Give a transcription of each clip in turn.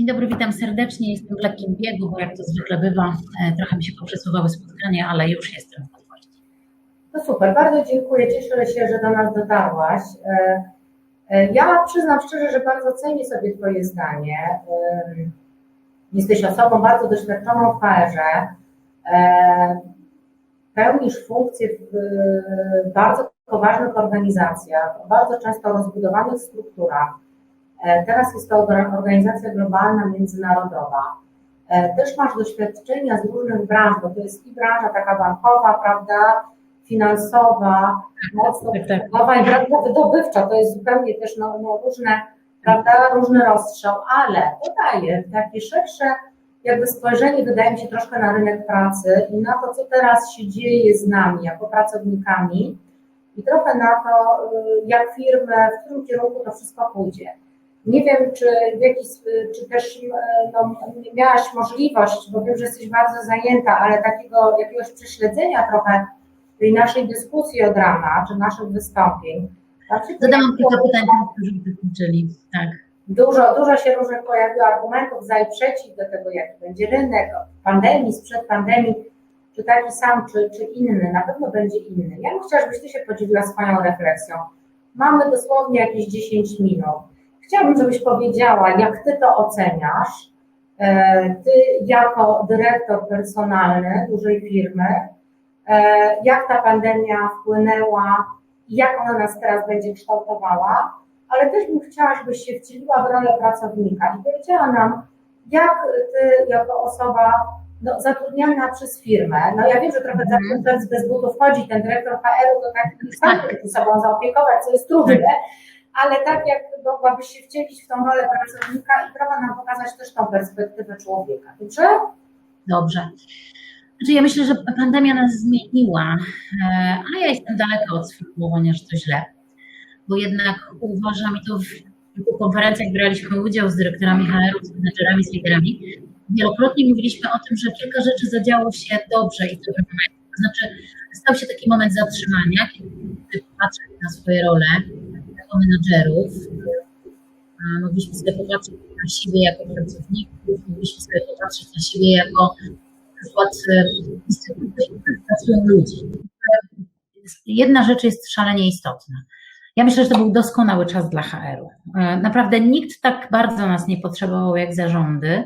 Dzień dobry, witam serdecznie. Jestem w lekkim biegu, bo jak to zwykle bywa, e, trochę mi się poprzesuwały spotkania, ale już jestem w gotowości. No super, bardzo dziękuję. Cieszę się, że do nas dotarłaś. E, e, Ja przyznam szczerze, że bardzo cenię sobie Twoje zdanie. Jesteś osobą bardzo doświadczoną w HR-ze. Pełnisz funkcje w bardzo poważnych organizacjach, bardzo często rozbudowanych strukturach. E, Teraz jest to organizacja globalna, międzynarodowa. E, Też masz doświadczenia z różnych branż, bo to jest i branża taka bankowa, prawda, finansowa, mocno Tak, tak. usługowa i branża wydobywcza. To jest zupełnie też no, no, różne, prawda, różny rozstrzał, ale to daje takie szersze jakby spojrzenie, wydaje mi się, troszkę na rynek pracy i na to, co teraz się dzieje z nami jako pracownikami i trochę na to, y, jak firmy, w którym kierunku to wszystko pójdzie. Nie wiem, czy, w jakiś, czy też y, no, miałaś możliwość, bo wiem, że jesteś bardzo zajęta, ale takiego jakiegoś prześledzenia trochę tej naszej dyskusji od rana, czy naszych wystąpień. Znaczy, Zadałam kilka pytań, którzy dokończyli. Tak. Dużo, dużo się różnych pojawiło argumentów za i przeciw do tego, jaki będzie rynek, pandemii, sprzed pandemii, czy taki sam, czy, czy inny, na pewno będzie inny. Ja bym chciała, żebyś Ty się podzieliła swoją refleksją. Mamy dosłownie jakieś 10 minut. Chciałabym, żebyś powiedziała, jak Ty to oceniasz, e, Ty jako dyrektor personalny dużej firmy, e, jak ta pandemia wpłynęła i jak ona nas teraz będzie kształtowała, ale też bym chciała, żebyś się wcieliła w rolę pracownika i powiedziała nam, jak ty jako osoba no, zatrudniana przez firmę, no ja wiem, że trochę Mhm. mm. bez butów chodzi, ten dyrektor HR-u to tak nie sam sobą zaopiekować, co jest trudne, ale tak jak mogłabyś się wcielić w tą rolę pracownika i trochę nam pokazać też tą perspektywę człowieka, dobrze? Dobrze. Znaczy ja myślę, że pandemia nas zmieniła, e, ale ja jestem daleka od sformułowania, że to źle, bo jednak uważam i to w kilku konferencjach braliśmy udział z dyrektorami HR-u, z menedżerami, z liderami, wielokrotnie mówiliśmy o tym, że kilka rzeczy zadziało się dobrze i w dobrym momencie. To znaczy stał się taki moment zatrzymania, kiedy patrzeć na swoje role jako menedżerów, a mogliśmy sobie popatrzeć na siebie jako pracowników, mogliśmy sobie popatrzeć na siebie jako przykład e, instytuty, w których pracują ludzie. Jedna rzecz jest szalenie istotna. Ja myślę, że to był doskonały czas dla HR-u. E, Naprawdę nikt tak bardzo nas nie potrzebował jak zarządy.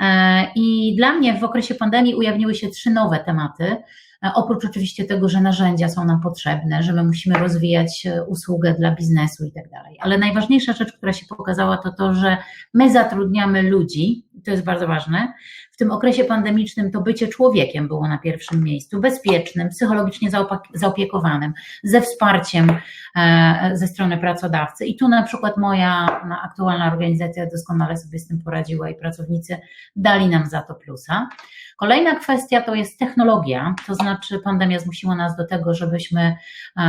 E, I dla mnie w okresie pandemii ujawniły się trzy nowe tematy. E, Oprócz oczywiście tego, że narzędzia są nam potrzebne, że my musimy rozwijać e, usługę dla biznesu i tak dalej. Ale najważniejsza rzecz, która się pokazała, to to, że my zatrudniamy ludzi, to jest bardzo ważne. W tym okresie pandemicznym to bycie człowiekiem było na pierwszym miejscu, bezpiecznym, psychologicznie zaopiekowanym, ze wsparciem e, ze strony pracodawcy. I tu na przykład moja no, aktualna organizacja doskonale sobie z tym poradziła i pracownicy dali nam za to plusa. Kolejna kwestia to jest technologia, to znaczy pandemia zmusiła nas do tego, żebyśmy e,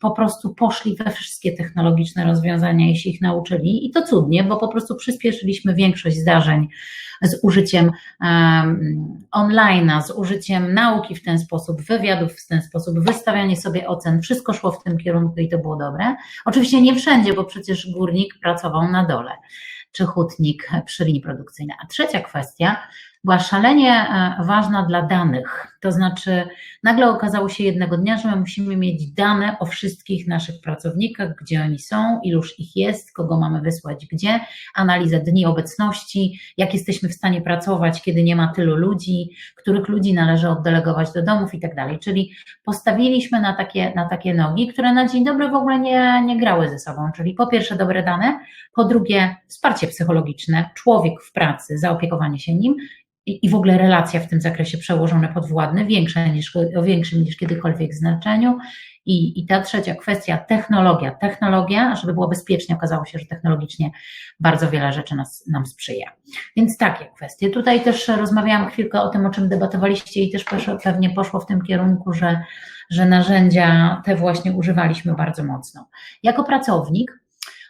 po prostu poszli we wszystkie technologiczne rozwiązania i się ich nauczyli. I to cudnie, bo po prostu przyspieszyliśmy większość zdarzeń z użyciem um, online'a, z użyciem nauki w ten sposób, wywiadów w ten sposób, wystawianie sobie ocen, wszystko szło w tym kierunku i to było dobre. Oczywiście nie wszędzie, bo przecież górnik pracował na dole, czy hutnik przy linii produkcyjnej. A trzecia kwestia była szalenie e, ważna dla danych. To znaczy, nagle okazało się jednego dnia, że my musimy mieć dane o wszystkich naszych pracownikach, gdzie oni są, iluż ich jest, kogo mamy wysłać gdzie, analizę dni obecności, jak jesteśmy w stanie pracować, kiedy nie ma tylu ludzi, których ludzi należy oddelegować do domów i tak dalej. Czyli postawiliśmy na takie, na takie nogi, które na dzień dobry w ogóle nie, nie grały ze sobą. Czyli po pierwsze dobre dane, po drugie wsparcie psychologiczne, człowiek w pracy, zaopiekowanie się nim i, w ogóle relacja w tym zakresie przełożone podwładne, większa niż, o większym niż kiedykolwiek znaczeniu. I, I ta trzecia kwestia, technologia. Technologia, żeby było bezpiecznie, okazało się, że technologicznie bardzo wiele rzeczy nas, nam sprzyja. Więc takie kwestie. Tutaj też rozmawiałam chwilkę o tym, o czym debatowaliście i też pewnie poszło w tym kierunku, że, że narzędzia te właśnie używaliśmy bardzo mocno. Jako pracownik,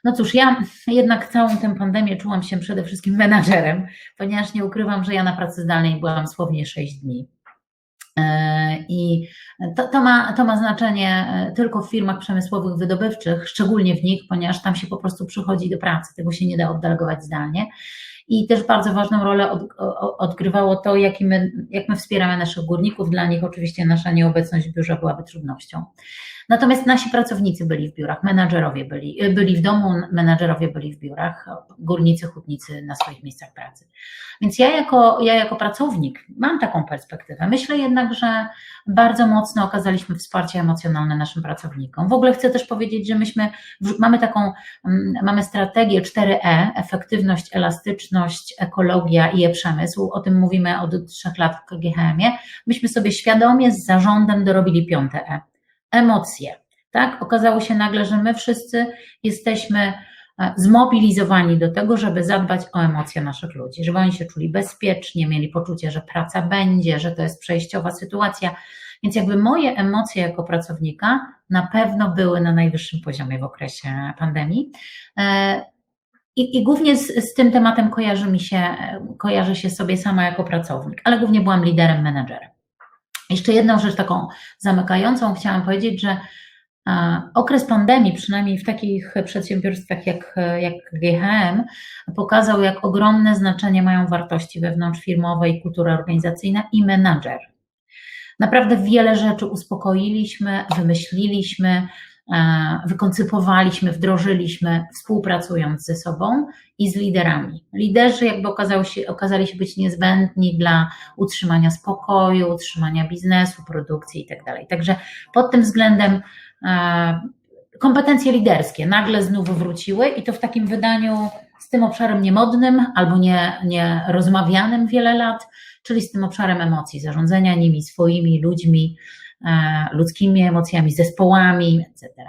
no cóż, ja jednak całą tę pandemię czułam się przede wszystkim menadżerem, ponieważ nie ukrywam, że ja na pracy zdalnej byłam słownie 6 dni. E, I to, to, ma, to ma znaczenie e, tylko w firmach przemysłowych, wydobywczych, szczególnie w nich, ponieważ tam się po prostu przychodzi do pracy, tego się nie da oddelegować zdalnie. i też bardzo ważną rolę od, odgrywało to, jak my, jak my wspieramy naszych górników. Dla nich oczywiście nasza nieobecność w biurze byłaby trudnością. Natomiast nasi pracownicy byli w biurach, menadżerowie byli, byli w domu, menadżerowie byli w biurach, górnicy, hutnicy na swoich miejscach pracy. Więc ja jako, ja jako pracownik mam taką perspektywę. Myślę jednak, że bardzo mocno okazaliśmy wsparcie emocjonalne naszym pracownikom. W ogóle chcę też powiedzieć, że myśmy mamy taką, mm, mamy strategię 4E, efektywność, elastyczność, ekologia i e-przemysł. O tym mówimy od trzech lat w KGHM-ie. Myśmy sobie świadomie z zarządem dorobili piąte E emocje. Tak? Okazało się nagle, że my wszyscy jesteśmy e, zmobilizowani do tego, żeby zadbać o emocje naszych ludzi, żeby oni się czuli bezpiecznie, mieli poczucie, że praca będzie, że to jest przejściowa sytuacja. Więc jakby moje emocje jako pracownika na pewno były na najwyższym poziomie w okresie pandemii. E, I, i głównie z, z, tym tematem kojarzy mi się, kojarzy się sobie sama jako pracownik, ale głównie byłam liderem, menedżerem. Jeszcze jedną rzecz taką zamykającą chciałam powiedzieć, że okres pandemii, przynajmniej w takich przedsiębiorstwach jak, jak GHM, pokazał, jak ogromne znaczenie mają wartości wewnątrzfirmowe i kultura organizacyjna i menadżer. Naprawdę wiele rzeczy uspokoiliśmy, wymyśliliśmy, wykoncypowaliśmy, wdrożyliśmy, współpracując ze sobą i z liderami. Liderzy jakby okazali się, okazali się być niezbędni dla utrzymania spokoju, utrzymania biznesu, produkcji itd. Tak Także pod tym względem e, kompetencje liderskie nagle znów wróciły i to w takim wydaniu z tym obszarem niemodnym albo nie, nie rozmawianym wiele lat, czyli z tym obszarem emocji, zarządzania nimi, swoimi ludźmi, E, ludzkimi emocjami, zespołami, etc.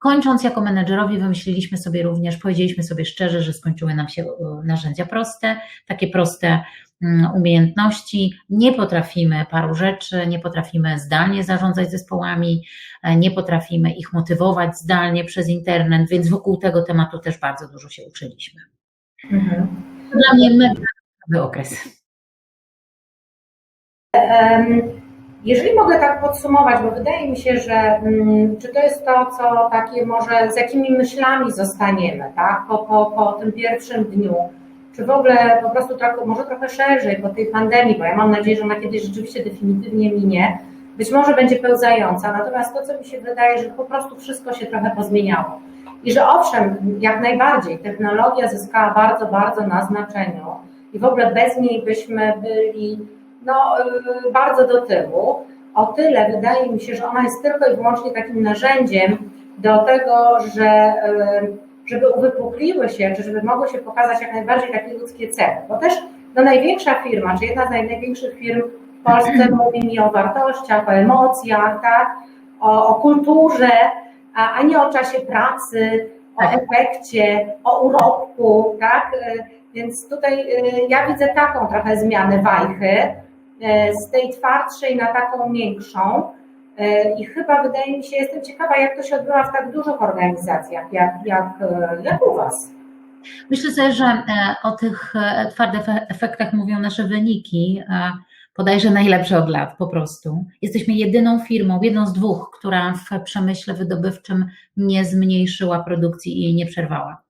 Kończąc jako menedżerowie, wymyśliliśmy sobie również, powiedzieliśmy sobie szczerze, że skończyły nam się e, narzędzia proste, takie proste mm, umiejętności. Nie potrafimy paru rzeczy, nie potrafimy zdalnie zarządzać zespołami, e, nie potrafimy ich motywować zdalnie przez internet, więc wokół tego tematu też bardzo dużo się uczyliśmy. Mhm. Dla mnie mega okres. Um jeżeli mogę tak podsumować, bo wydaje mi się, że mm, czy to jest to, co takie może, z jakimi myślami zostaniemy, tak, po, po, po tym pierwszym dniu, czy w ogóle po prostu tak, może trochę szerzej po tej pandemii, bo ja mam nadzieję, że ona kiedyś rzeczywiście definitywnie minie, być może będzie pełzająca, natomiast to, co mi się wydaje, że po prostu wszystko się trochę pozmieniało. I że owszem, jak najbardziej, technologia zyskała bardzo, bardzo na znaczeniu i w ogóle bez niej byśmy byli no, y, bardzo do tyłu. O tyle wydaje mi się, że ona jest tylko i wyłącznie takim narzędziem do tego, że y, żeby uwypukliły się, czy żeby mogły się pokazać jak najbardziej takie ludzkie cechy. Bo też no, największa firma, czy jedna z największych firm w Polsce mówi mi o wartościach, o emocjach, tak? o, o kulturze, a, a nie o czasie pracy, o tak. efekcie, o urobku, tak? Y, więc tutaj ja widzę taką trochę zmianę wajchy, z tej twardszej na taką miększą. E, I chyba wydaje mi się, jestem ciekawa, jak to się odbywa w tak dużych organizacjach, jak, jak, e, jak u Was. Myślę sobie, że o tych twardych efektach mówią nasze wyniki, bodajże najlepsze od lat po prostu. Jesteśmy jedyną firmą, jedną z dwóch, która w przemyśle wydobywczym nie zmniejszyła produkcji i jej nie przerwała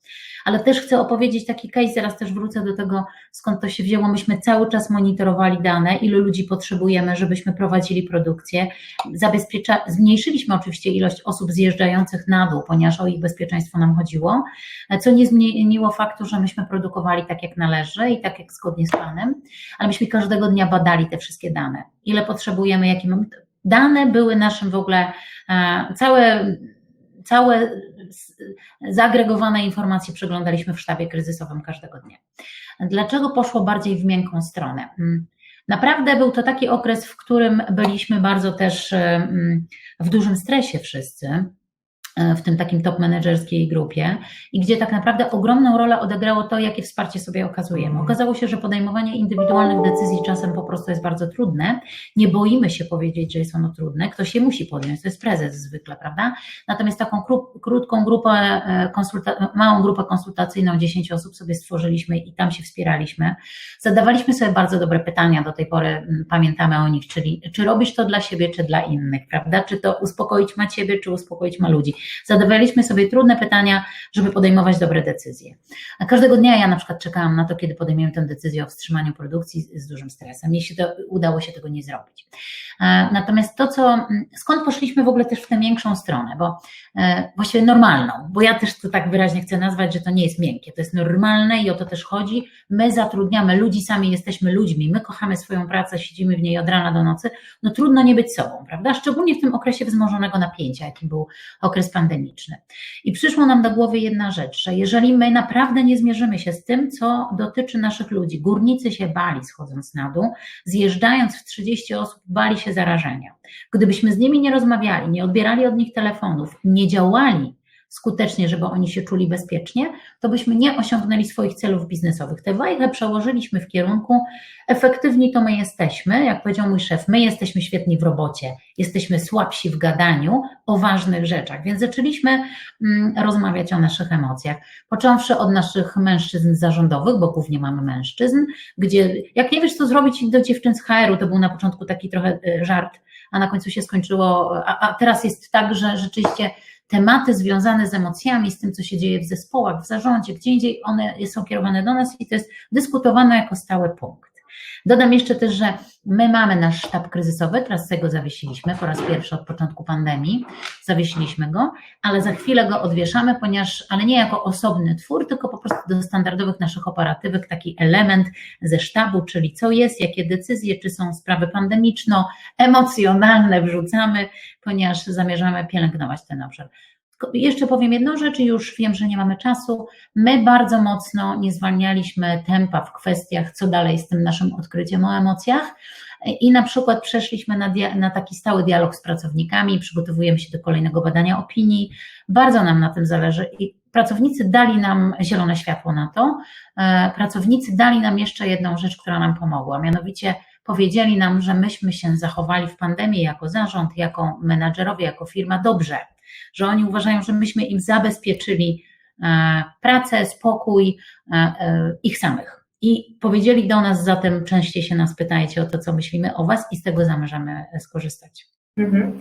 ale też chcę opowiedzieć taki case, zaraz też wrócę do tego, skąd to się wzięło. Myśmy cały czas monitorowali dane, ilu ludzi potrzebujemy, żebyśmy prowadzili produkcję. Zabezpiecza, zmniejszyliśmy oczywiście ilość osób zjeżdżających na dół, ponieważ o ich bezpieczeństwo nam chodziło, co nie zmieniło faktu, że myśmy produkowali tak jak należy i tak jak zgodnie z planem, ale myśmy każdego dnia badali te wszystkie dane. Ile potrzebujemy, jakie mamy. Dane były naszym w ogóle, e, całe całe zagregowane informacje przeglądaliśmy w sztabie kryzysowym każdego dnia. Dlaczego poszło bardziej w miękką stronę? Mm, naprawdę był to taki okres, w którym byliśmy bardzo też w dużym stresie wszyscy. E, w tym takim top menedżerskiej grupie i gdzie tak naprawdę ogromną rolę odegrało to, jakie wsparcie sobie okazujemy. Okazało się, że podejmowanie indywidualnych decyzji czasem po prostu jest bardzo trudne. Nie boimy się powiedzieć, że jest ono trudne. Ktoś je musi podjąć, to jest prezes zwykle, prawda? Natomiast taką krótką grupę, e, małą grupę konsultacyjną, 10 osób sobie stworzyliśmy i tam się wspieraliśmy. Zadawaliśmy sobie bardzo dobre pytania, do tej pory pamiętamy o nich, czyli czy robisz to dla siebie, czy dla innych, prawda? Czy to uspokoić ma ciebie, czy uspokoić ma ludzi zadawaliśmy sobie trudne pytania, żeby podejmować dobre decyzje. A każdego dnia ja na przykład czekałam na to, kiedy podejmiemy tę decyzję o wstrzymaniu produkcji z, dużym stresem. Jeśli to udało się tego nie zrobić. E, natomiast to, co, skąd poszliśmy w ogóle też w tę większą stronę, bo e, właściwie normalną, bo ja też to tak wyraźnie chcę nazwać, że to nie jest miękkie, to jest normalne i o to też chodzi. My zatrudniamy ludzi, sami jesteśmy ludźmi, my kochamy swoją pracę, siedzimy w niej od rana do nocy, no trudno nie być sobą, prawda? Szczególnie w tym okresie wzmożonego napięcia, jakim był okres pandemiczny. I przyszło nam do głowy jedna rzecz, że jeżeli my naprawdę nie zmierzymy się z tym, co dotyczy naszych ludzi, górnicy się bali schodząc na dół, zjeżdżając w 30 osób, bali się zarażenia. Gdybyśmy z nimi nie rozmawiali, nie odbierali od nich telefonów, nie działali skutecznie, żeby oni się czuli bezpiecznie, to byśmy nie osiągnęli swoich celów biznesowych. Tę wajchę przełożyliśmy w kierunku efektywni to my jesteśmy, jak powiedział mój szef, my jesteśmy świetni w robocie, jesteśmy słabsi w gadaniu o ważnych rzeczach, więc zaczęliśmy mm, rozmawiać o naszych emocjach, począwszy od naszych mężczyzn zarządowych, bo głównie mamy mężczyzn, gdzie jak nie wiesz co zrobić do dziewczyn z HR-u, to był na początku taki trochę e, żart, a na końcu się skończyło, a, a teraz jest tak, że rzeczywiście tematy związane z emocjami, z tym, co się dzieje w zespołach, w zarządzie, gdzie indziej one są kierowane do nas i to jest dyskutowane jako stały punkt. Dodam jeszcze też, że my mamy nasz sztab kryzysowy, teraz tego zawiesiliśmy po raz pierwszy od początku pandemii, zawiesiliśmy go, ale za chwilę go odwieszamy, ponieważ, ale nie jako osobny twór, tylko po prostu do standardowych naszych operatywek taki element ze sztabu, czyli co jest, jakie decyzje, czy są sprawy pandemiczno-emocjonalne wrzucamy, ponieważ zamierzamy pielęgnować ten obszar. Jeszcze powiem jedną rzecz, już wiem, że nie mamy czasu. My bardzo mocno nie zwalnialiśmy tempa w kwestiach, co dalej z tym naszym odkryciem o emocjach. I na przykład przeszliśmy na, na, taki stały dialog z pracownikami, przygotowujemy się do kolejnego badania opinii. Bardzo nam na tym zależy i pracownicy dali nam zielone światło na to. E, pracownicy dali nam jeszcze jedną rzecz, która nam pomogła, mianowicie powiedzieli nam, że myśmy się zachowali w pandemii jako zarząd, jako menadżerowie, jako firma dobrze że oni uważają, że myśmy im zabezpieczyli e, pracę, spokój e, e, ich samych. I powiedzieli do nas zatem, częściej się nas pytajcie o to, co myślimy o Was i z tego zamierzamy skorzystać. Mhm.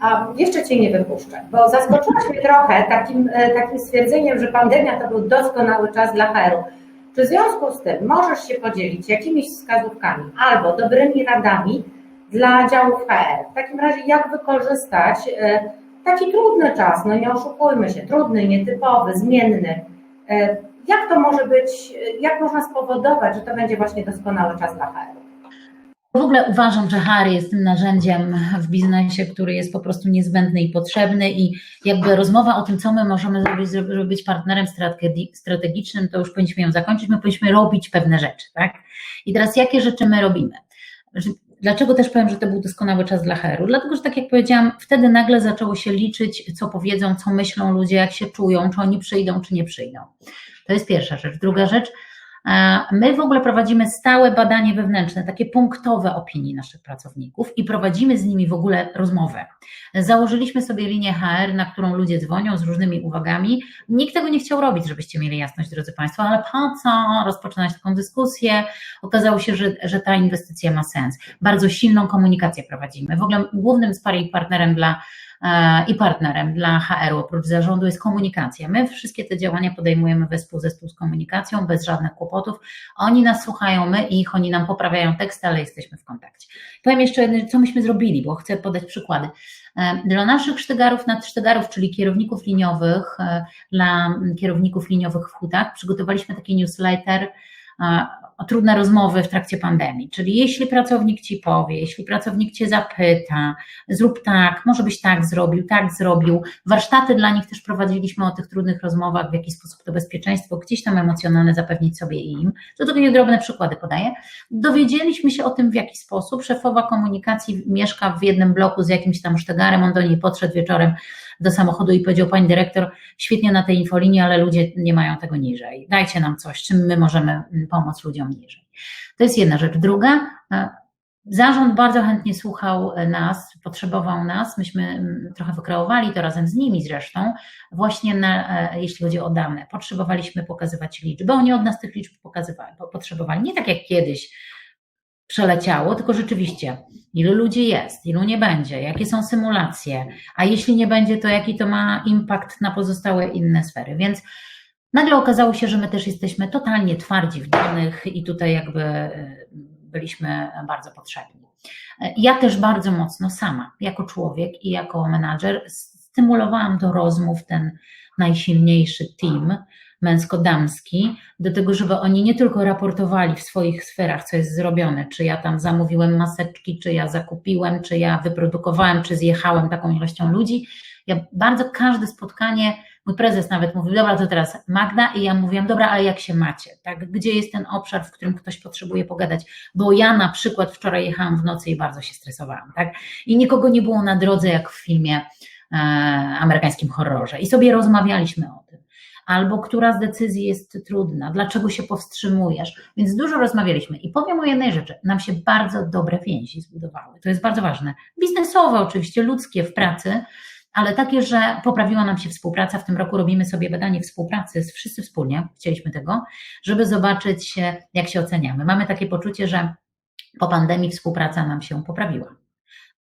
A jeszcze Cię nie wypuszczę, bo zaskoczyłaś mnie trochę takim, takim stwierdzeniem, że pandemia to był doskonały czas dla HR-u. Czy w związku z tym możesz się podzielić jakimiś wskazówkami albo dobrymi radami dla działów HR? W takim razie jak wykorzystać taki trudny czas, no nie oszukujmy się, trudny, nietypowy, zmienny. E, jak to może być, jak można spowodować, że to będzie właśnie doskonały czas dla HR? W ogóle uważam, że HR jest tym narzędziem w biznesie, który jest po prostu niezbędny i potrzebny i jakby rozmowa o tym, co my możemy zrobić, żeby być partnerem strategicznym, to już powinniśmy ją zakończyć, my powinniśmy robić pewne rzeczy, tak? I teraz jakie rzeczy my robimy? Dlaczego też powiem, że to był doskonały czas dla HR-u? Dlatego, że tak jak powiedziałam, wtedy nagle zaczęło się liczyć, co powiedzą, co myślą ludzie, jak się czują, czy oni przyjdą, czy nie przyjdą. To jest pierwsza rzecz. Druga rzecz, My w ogóle prowadzimy stałe badanie wewnętrzne, takie punktowe opinii naszych pracowników i prowadzimy z nimi w ogóle rozmowę. Założyliśmy sobie linię HR, na którą ludzie dzwonią z różnymi uwagami. Nikt tego nie chciał robić, żebyście mieli jasność, drodzy Państwo, ale po co rozpoczynać taką dyskusję? Okazało się, że, że ta inwestycja ma sens. Bardzo silną komunikację prowadzimy. W ogóle głównym sparring partnerem dla i partnerem dla HR-u oprócz zarządu jest komunikacja. My wszystkie te działania podejmujemy wespół zespół z komunikacją, bez żadnych kłopotów. Oni nas słuchają, my ich, oni nam poprawiają teksty, ale jesteśmy w kontakcie. Powiem jeszcze jedno, co myśmy zrobili, bo chcę podać przykłady. E, dla naszych sztygarów, nadsztygarów, czyli kierowników liniowych, e, dla kierowników liniowych w hutach, przygotowaliśmy taki newsletter o trudne rozmowy w trakcie pandemii. Czyli jeśli pracownik ci powie, jeśli pracownik cię zapyta, zrób tak, może byś tak zrobił, tak zrobił. Warsztaty dla nich też prowadziliśmy o tych trudnych rozmowach, w jaki sposób to bezpieczeństwo gdzieś tam emocjonalne zapewnić sobie i im. To takie drobne przykłady podaję. Dowiedzieliśmy się o tym, w jaki sposób szefowa komunikacji mieszka w jednym bloku z jakimś tam sztegarem, on do niej podszedł wieczorem do samochodu i powiedział, pani dyrektor, świetnie na tej infolinii, ale ludzie nie mają tego niżej. Dajcie nam coś, czym my możemy mm, pomóc ludziom niżej. To jest jedna rzecz. Druga, e, Zarząd bardzo chętnie słuchał nas, potrzebował nas. Myśmy mm, trochę wykreowali to razem z nimi zresztą, właśnie na, e, jeśli chodzi o dane. Potrzebowaliśmy pokazywać liczby, oni od nas tych liczb pokazywali, potrzebowali. Nie tak jak kiedyś, przeleciało, tylko rzeczywiście, ilu ludzi jest, ilu nie będzie, jakie są symulacje, a jeśli nie będzie, to jaki to ma impact na pozostałe inne sfery. Więc nagle okazało się, że my też jesteśmy totalnie twardzi w danych i tutaj jakby y, byliśmy bardzo potrzebni. Ja też bardzo mocno sama, jako człowiek i jako menadżer, stymulowałam do rozmów ten najsilniejszy team męsko-damski, do tego, żeby oni nie tylko raportowali w swoich sferach, co jest zrobione, czy ja tam zamówiłem maseczki, czy ja zakupiłem, czy ja wyprodukowałem, czy zjechałem taką ilością ludzi. Ja bardzo każde spotkanie, mój prezes nawet mówił, dobra, to teraz Magda, i ja mówiłam, dobra, ale jak się macie, tak? Gdzie jest ten obszar, w którym ktoś potrzebuje pogadać? Bo ja na przykład wczoraj jechałam w nocy i bardzo się stresowałam, tak? I nikogo nie było na drodze, jak w filmie e, amerykańskim horrorze. I sobie rozmawialiśmy o tym albo która z decyzji jest trudna, dlaczego się powstrzymujesz. Więc dużo rozmawialiśmy. I powiem o jednej rzeczy. Nam się bardzo dobre więzi zbudowały. To jest bardzo ważne. Biznesowe, oczywiście, ludzkie w pracy, ale takie, że poprawiła nam się współpraca. W tym roku robimy sobie badanie współpracy, wszyscy wspólnie, chcieliśmy tego, żeby zobaczyć, jak się oceniamy. Mamy takie poczucie, że po pandemii współpraca nam się poprawiła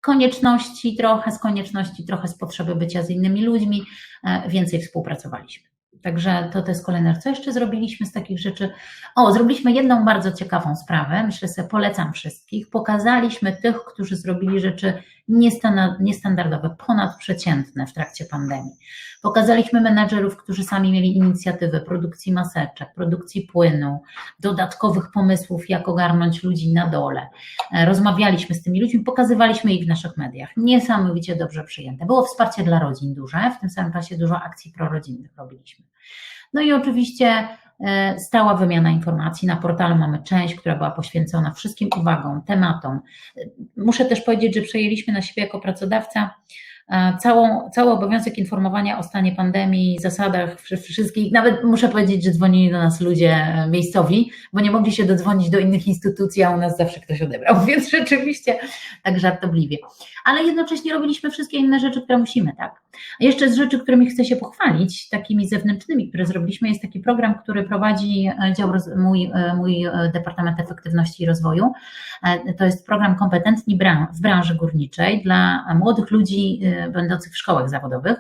konieczności trochę, z konieczności trochę z potrzeby bycia z innymi ludźmi, e, więcej współpracowaliśmy. Także to, to jest kolejne. Co jeszcze zrobiliśmy z takich rzeczy? O, zrobiliśmy jedną bardzo ciekawą sprawę. Myślę sobie, polecam wszystkich. Pokazaliśmy tych, którzy zrobili rzeczy niestandardowe, ponadprzeciętne w trakcie pandemii. Pokazaliśmy menadżerów, którzy sami mieli inicjatywę produkcji maseczek, produkcji płynu, dodatkowych pomysłów, jak ogarnąć ludzi na dole. E, rozmawialiśmy z tymi ludźmi, pokazywaliśmy ich w naszych mediach. Niesamowicie dobrze przyjęte. Było wsparcie dla rodzin duże, w tym samym czasie dużo akcji prorodzinnych robiliśmy. No i oczywiście stała wymiana informacji. Na portalu mamy część, która była poświęcona wszystkim uwagom, tematom. E, muszę też powiedzieć, że przejęliśmy na siebie jako pracodawca E, całą, cały obowiązek informowania o stanie pandemii, zasadach wszystkich, nawet muszę powiedzieć, że dzwonili do nas ludzie e, miejscowi, bo nie mogli się dodzwonić do innych instytucji, a u nas zawsze ktoś odebrał, więc rzeczywiście tak żartobliwie. Ale jednocześnie robiliśmy wszystkie inne rzeczy, które musimy, tak. A jeszcze z rzeczy, którymi chcę się pochwalić, takimi zewnętrznymi, które zrobiliśmy, jest taki program, który prowadzi e, dział mój, mój Departament Efektywności i Rozwoju. To jest program Kompetentni w branży górniczej dla młodych ludzi będących w szkołach zawodowych.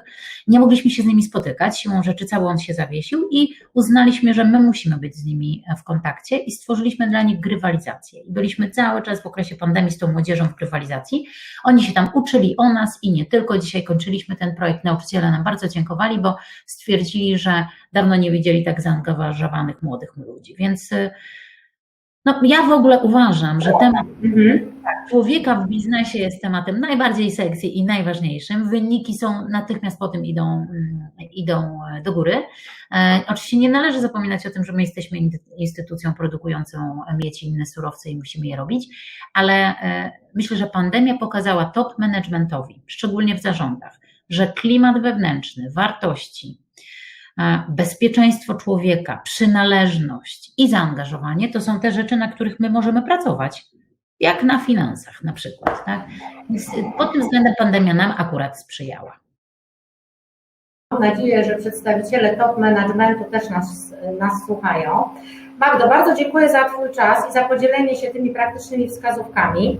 Nie mogliśmy się z nimi spotykać, siłą rzeczy cały on się zawiesił i uznaliśmy, że my musimy być z nimi w kontakcie i stworzyliśmy dla nich grywalizację. I byliśmy cały czas w okresie pandemii z tą młodzieżą w grywalizacji. Oni się tam uczyli o nas i nie tylko. Dzisiaj kończyliśmy ten projekt. Nauczyciele nam bardzo dziękowali, bo stwierdzili, że dawno nie widzieli tak zaangażowanych młodych ludzi. Więc no, ja w ogóle uważam, że temat mhm. człowieka w biznesie jest tematem najbardziej sexy i najważniejszym. Wyniki są natychmiast po tym idą, mm, idą do góry. E, oczywiście nie należy zapominać o tym, że my jesteśmy instytucją produkującą miedź i inne surowce i musimy je robić, ale e, myślę, że pandemia pokazała top managementowi, szczególnie w zarządach, że klimat wewnętrzny, wartości, bezpieczeństwo człowieka, przynależność i zaangażowanie to są te rzeczy, na których my możemy pracować. Jak na finansach na przykład. Tak? Więc pod tym względem pandemia nam akurat sprzyjała. Mam nadzieję, że przedstawiciele top managementu też nas, nas słuchają. Magdo, bardzo dziękuję za Twój czas i za podzielenie się tymi praktycznymi wskazówkami.